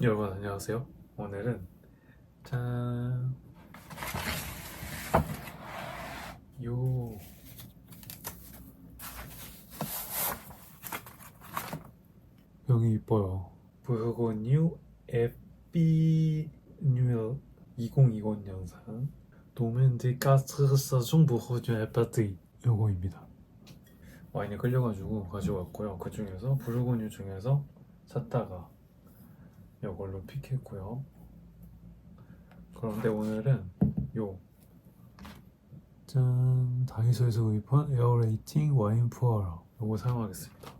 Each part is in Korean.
여러분 안녕하세요. 오늘은 짠. 요 여기 이뻐요. 부르고뉴 에피 뉴2020 영상 도멘디 가스르사 중 부호주 에파트 요거입니다. 와인에 끌려가지고 가져왔고요. 그 중에서 부르고뉴 중에서 샀다가 이걸로 픽했고요. 그런데 오늘은 요 짠! 다이소에서 구입한 에어레이팅 와인 푸어라 요거 사용하겠습니다.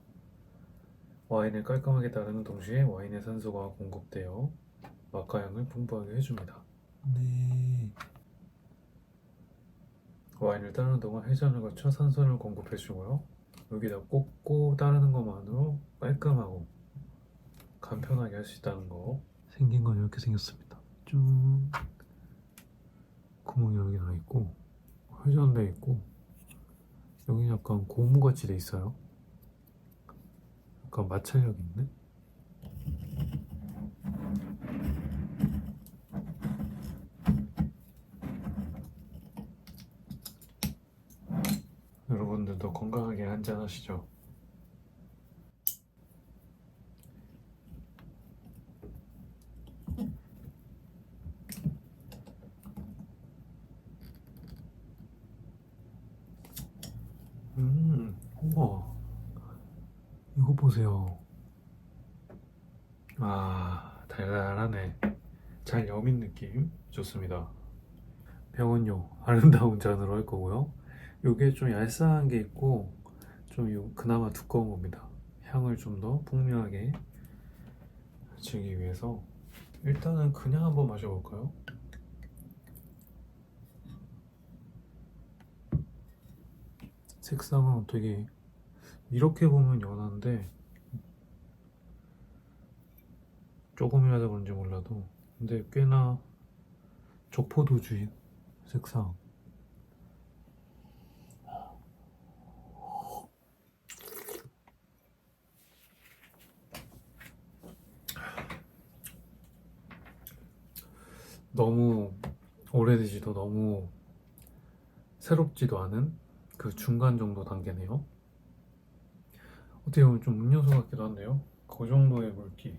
와인을 깔끔하게 따르는 동시에 와인의 산소가 공급되어 맛과향을 풍부하게 해줍니다. 네. 와인을 따르는 동안 회전을 거쳐 산소를 공급해주고요. 여기다 꽂고 따르는 것만으로 깔끔하고 간편하게 할 수 있다는 거. 생긴 건 이렇게 생겼습니다. 쭉. 구멍이 여기 나 있고 회전돼 있고 여기 약간 고무같이 돼 있어요. 약간 마찰력 있네 여러분들도 건강하게 한잔 하시죠 음, 우와. 이거 보세요. 아, 달달하네. 잘 여민 느낌. 좋습니다. 병은요, 아름다운 잔으로 할 거고요. 요게 좀 얄쌍한 게 있고, 좀 요, 그나마 두꺼운 겁니다. 향을 좀 더 풍미하게 즐기기 위해서. 일단은 그냥 한번 마셔볼까요? 색상은 되게 이렇게 보면 연한데 조금이라도 그런지 몰라도 근데 꽤나 적포도주의 색상. 너무 오래되지도 너무 새롭지도 않은 그 중간 정도 단계네요. 어떻게 보면 좀 음료수 같기도 한데요. 그 정도의 물기.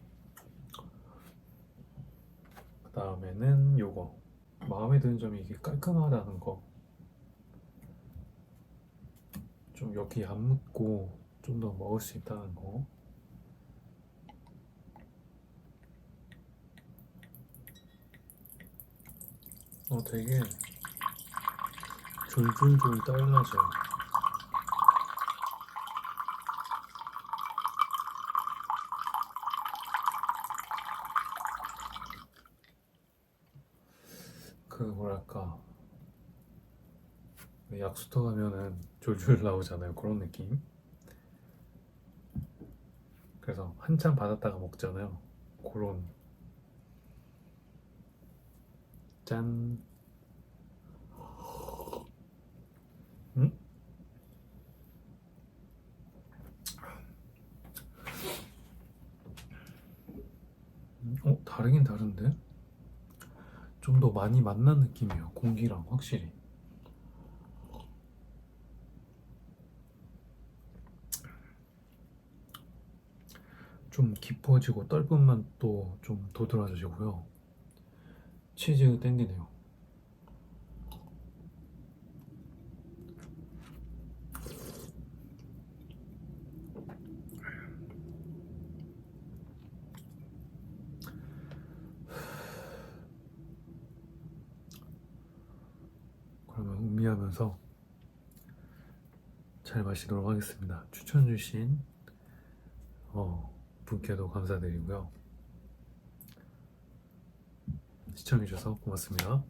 그 다음에는 요거. 마음에 드는 점이 이게 깔끔하다는 거. 좀 여기 안 묻고 좀 더 먹을 수 있다는 거. 어, 되게 졸졸졸 떨려져요. 그 뭐랄까. 약수터 가면은 졸졸 나오잖아요. 그런 느낌. 그래서 한참 받았다가 먹잖아요. 그런. 짠 음? 어 다르긴 다른데? 좀 더 많이 만난 느낌이에요 공기랑 확실히. 좀 깊어지고 떫은 맛도 좀 도드라지고요. 치즈 땡기네요 그러면 음미하면서 잘 마시도록 하겠습니다. 추천 주신 어, 분께도 감사드리고요. 시청해주셔서 고맙습니다.